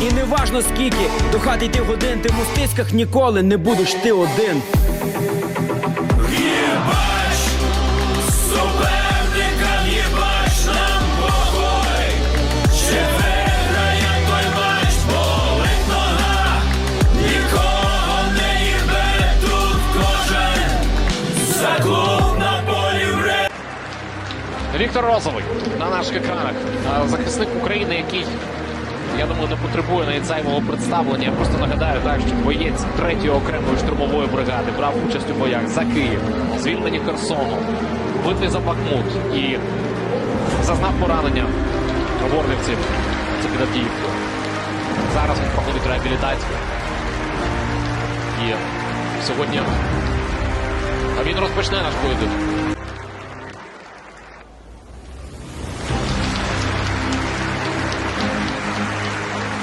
І не важно скільки до хати йти годин, ти в мостиськах ніколи не будеш ти один. Єбач, суперникам єбач нам похуй! Чи виграє той матч, болить нога! Нікого не їбе тут кожен! За клуб на полі вре Віктор Розовий на наших екранах. Захисник України, який, я думаю, не потребує навіть зайвого представлення. Я просто нагадаю, так, що боєць 3-ї окремої штурмової бригади брав участь у боях за Київ, звільнені Херсону, битві за Бахмут і зазнав поранення в. Це під. Зараз він проходить реабілітацію. І сьогодні а він розпочне наш поєдинок.